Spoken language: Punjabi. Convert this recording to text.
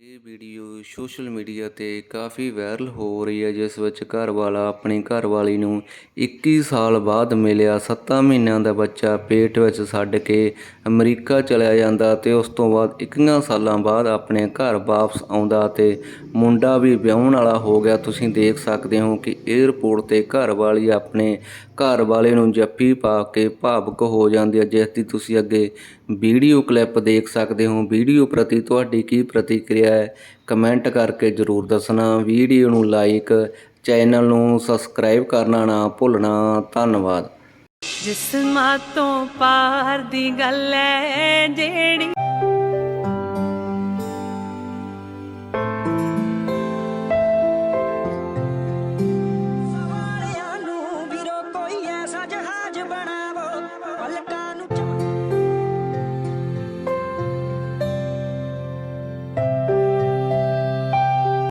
ਇਹ ਵੀਡੀਓ ਸੋਸ਼ਲ ਮੀਡੀਆ ਤੇ ਕਾਫੀ ਵਾਇਰਲ ਹੋ ਰਹੀ ਹੈ, ਜਿਸ ਵਿੱਚ ਘਰ ਵਾਲਾ ਆਪਣੀ ਘਰਵਾਲੀ ਨੂੰ 21 ਸਾਲ ਬਾਅਦ ਮਿਲਿਆ। 7 ਮਹੀਨਿਆਂ ਦਾ ਬੱਚਾ ਪੇਟ ਵਿੱਚ ਛੱਡ ਕੇ ਅਮਰੀਕਾ ਚਲਿਆ ਜਾਂਦਾ ਤੇ ਉਸ ਤੋਂ ਬਾਅਦ 21 ਸਾਲਾਂ ਬਾਅਦ ਆਪਣੇ ਘਰ ਵਾਪਸ ਆਉਂਦਾ ਤੇ ਮੁੰਡਾ ਵੀ ਵਿਆਹਣ ਵਾਲਾ ਹੋ ਗਿਆ। ਤੁਸੀਂ ਦੇਖ ਸਕਦੇ ਹੋ ਕਿ 에ਅਰਪੋਰਟ ਤੇ ਘਰ ਵਾਲੀ ਆਪਣੇ ਘਰ ਵਾਲੇ ਨੂੰ ਜੱਫੀ ਪਾ ਕੇ ਭਾਵੁਕ ਹੋ ਜਾਂਦੀ ਹੈ। ਜਿਸ ਦੀ ਤੁਸੀਂ ਅੱਗੇ ਵੀਡੀਓ ਕਲਿੱਪ ਦੇਖ ਸਕਦੇ ਹੋ। ਵੀਡੀਓ ਪ੍ਰਤੀ ਤੁਹਾਡੀ ਕੀ ਪ੍ਰਤੀਕਿਰਿਆ ਹੈ। ਕਮੈਂਟ ਕਰਕੇ ਜ਼ਰੂਰ ਦੱਸਣਾ ਵੀਡੀਓ ਨੂੰ ਲਾਈਕ ਚੈਨਲ ਨੂੰ ਸਬਸਕ੍ਰਾਈਬ ਕਰਨਾ ਨਾ ਭੁੱਲਣਾ। ਧੰਨਵਾਦ। ਜਿਸਮਾਂ ਤੋਂ ਪਾਰ ਦੀ ਗੱਲ ਐ ਜਿਹੜੀ ਸਵਾਰਿਆਂ ਨੂੰ ਵੀਰੋ ਕੋਈ ਐਸਾ ਜਹਾਜ਼ ਬਣਾਵੋ ਪਲਕਾਂ